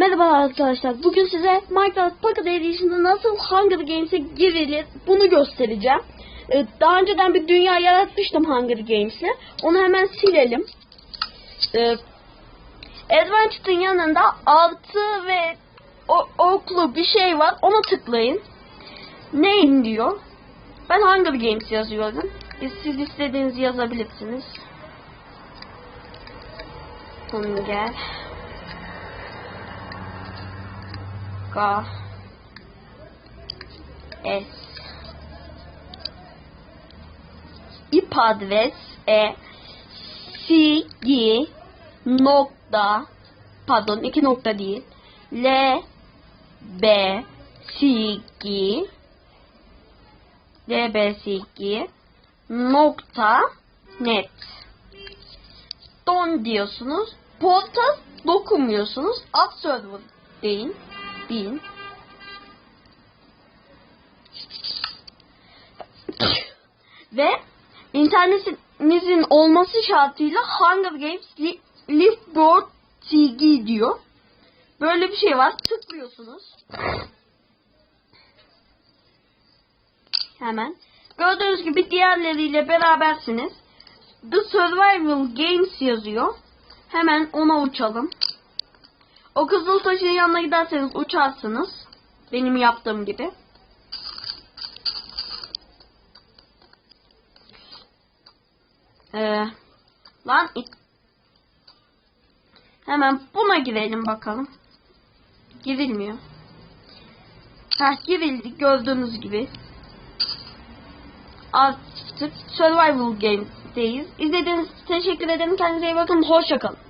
Merhaba arkadaşlar. Bugün size Minecraft Pocket Edition'da nasıl Hunger Games'e girilir bunu göstereceğim. Ee, Daha önceden bir dünya yaratmıştım Hunger Games'e. Onu hemen silelim. Ee, Adventure'ın yanında artı ve oklu bir şey var. Ona tıklayın. Name diyor. Ben Hunger Games yazıyorum. Siz istediğinizi yazabilirsiniz. Hunger K S IP adres e G nokta pardon iki nokta değil L B G L B G nokta net don diyorsunuz. Porta dokunmuyorsunuz. Alt server deyin. Bin. Ve internetinizin olması şartıyla Hunger Games Liveboard TG diyor. Böyle bir şey var. Tıklıyorsunuz. Hemen. Gördüğünüz gibi diğerleriyle berabersiniz. The Survival Games yazıyor. Hemen ona uçalım. O kızıl taşın yanına giderseniz uçarsınız. Benim yaptığım gibi. Ee, lan Hemen buna girelim bakalım. Girilmiyor. Heh girildi gördüğünüz gibi. Artık Survival Game'deyiz. İzlediğiniz için teşekkür ederim. Kendinize iyi bakın. Hoşçakalın.